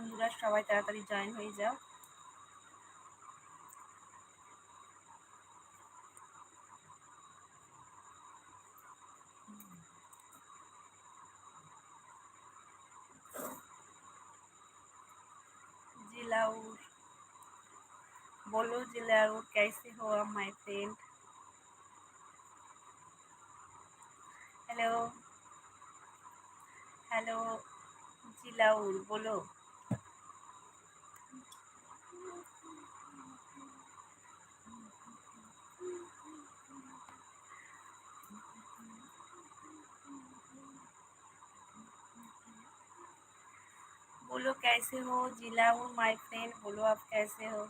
বন্ধুরা সবাই তাড়াতাড়ি জয়েন হয়ে যাও जिलाउर बोलो जिलाउर कैसे हो my friend hello hello Jilaur बोलो बोलो कैसे हो जिलाउर माय फ्रेंड बोलो आप कैसे हो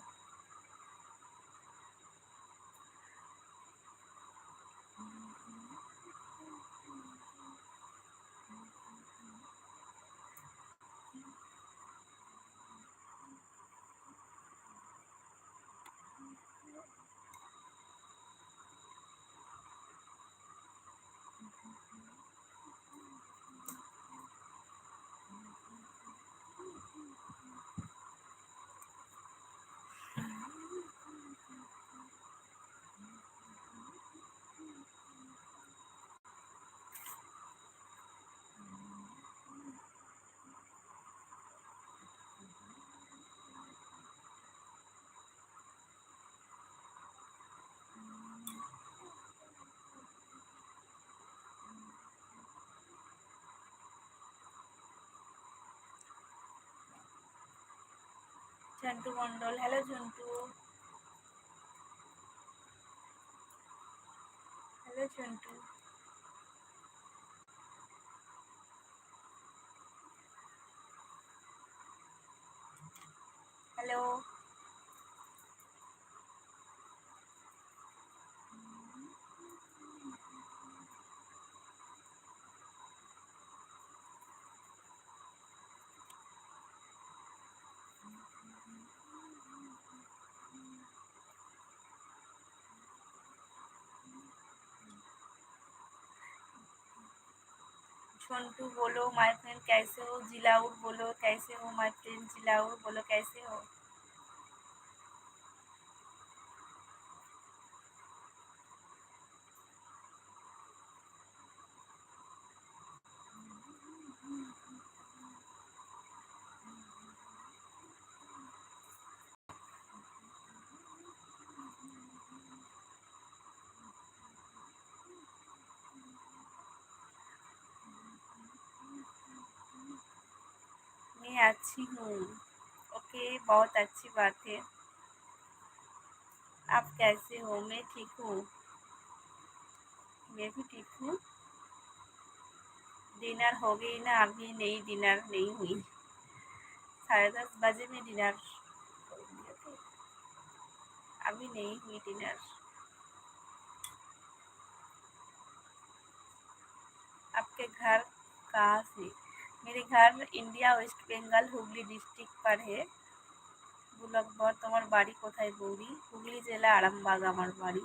Jhantu Mondal hello Jhantu hello Jhantu hello Chhontu बोलो माय फ्रेंड कैसे हो? जिलाउर बोलो, कैसे हो? माय फ्रेंड जिलाउर बोलो, कैसे हो मैं अच्छी हूँ। ओके, बहुत अच्छी बात है। आप कैसे हो? मैं ठीक हूँ। मैं भी ठीक हूँ। डिनर हो गई ना, अभी नहीं, डिनर नहीं हुई। साढ़े दस बजे में डिनर। अभी नहीं हुई डिनर। आपके घर कहाँ से? मेरे घर India West Bengal Hooghly district पर है বুলকবর তোমার বাড়ি কোথায় বৌদি হুগলি জেলা আরামবাগ আমার বাড়ি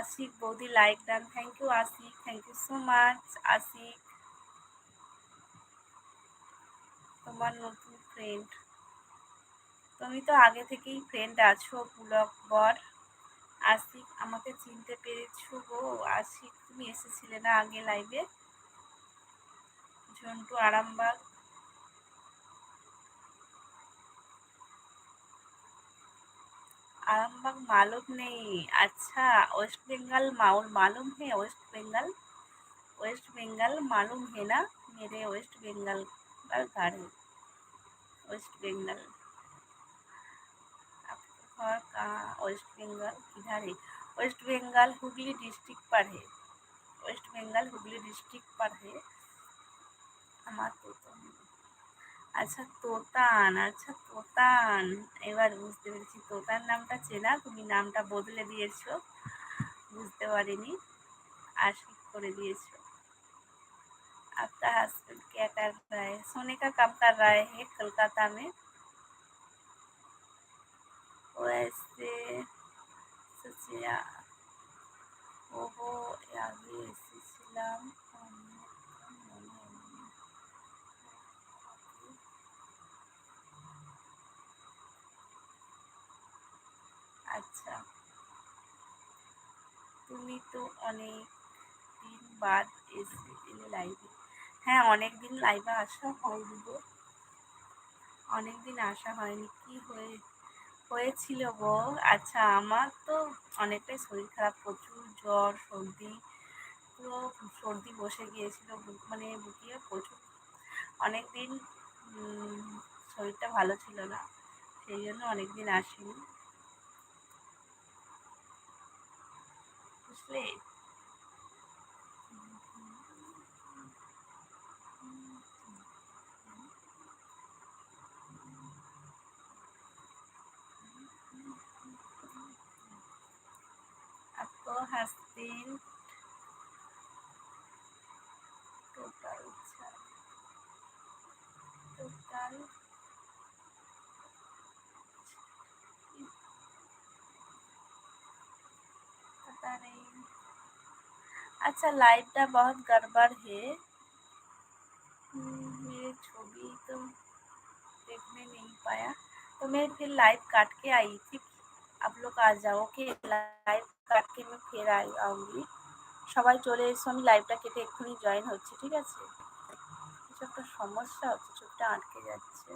আশিক বৌদি like done thank you Ashik thank you so much Ashik তোমার নতুন ফ্রেন্ড তুমি তো আগে থেকেই ফ্রেন্ড আছো, পুলক বর। আশিক আমাকে চিনতে পেরেছ গো। আশিক তুমি এসেছিলে না আগে লাইভে ঝন্টু আরামবাগ। आरामबाग मालूम नहीं अच्छा वेस्ट बंगाल माउल मालूम है वेस्ट बंगाल वेस्ट बंगाल मालूम है ना मेरे वेस्ट बंगाल का घर है वेस्ट बंगाल घर कहाँ वेस्ट बंगाल किधर है वेस्ट बंगाल हुगली डिस्ट्रिक्ट पर है वेस्ट बंगाल हुगली डिस्ट्रिक्ट पर है हमारे तो আচ্ছা তোতান আচ্ছা তোতান এবার বুঝতে পেরেছি তোতার নামটা চেনা তুমি নামটা বদলে দিয়েছো বুঝতে পারিনি আশিক করে দিয়েছো आपका हस्बैंड क्या कर रहा है सोने का काम कर रहा है कलकत्ता में वैसे सोचिया ওহো আগে আচ্ছা। তুমি তো অনেক দিন বাদ এসে লাইভে হ্যাঁ অনেক দিন লাইভে আসা গো। অনেক দিন আসা হয়নি। কি হয়ে, হয়েছিল গো? আচ্ছা আমার তো অনেকটাই শরীর খারাপ, প্রচুর জ্বর, সর্দি, পুরো সর্দি বসে গিয়েছিল মানে বুকিয়ে প্রচুর। অনেক দিন শরীরটা ভালো ছিল না, সেই জন্য অনেক দিন আসিনি। বুঝলে आपको हस्बैंड टोटल टोटल अच्छा लाइट बहुत गड़बड़ है मेरी छवि तो देखने नहीं पाया तो मैं फिर लाइव काट के आई थी आप लोग आ जाओ कि लाइव কাট के मैं फिर आऊँगी সবাই চলে এসো আমি লাইভটা কেটে এক্ষুনি জয়েন হচ্ছি ঠিক আছে কিছু একটা সমস্যা হচ্ছে চোখটা আটকে যাচ্ছে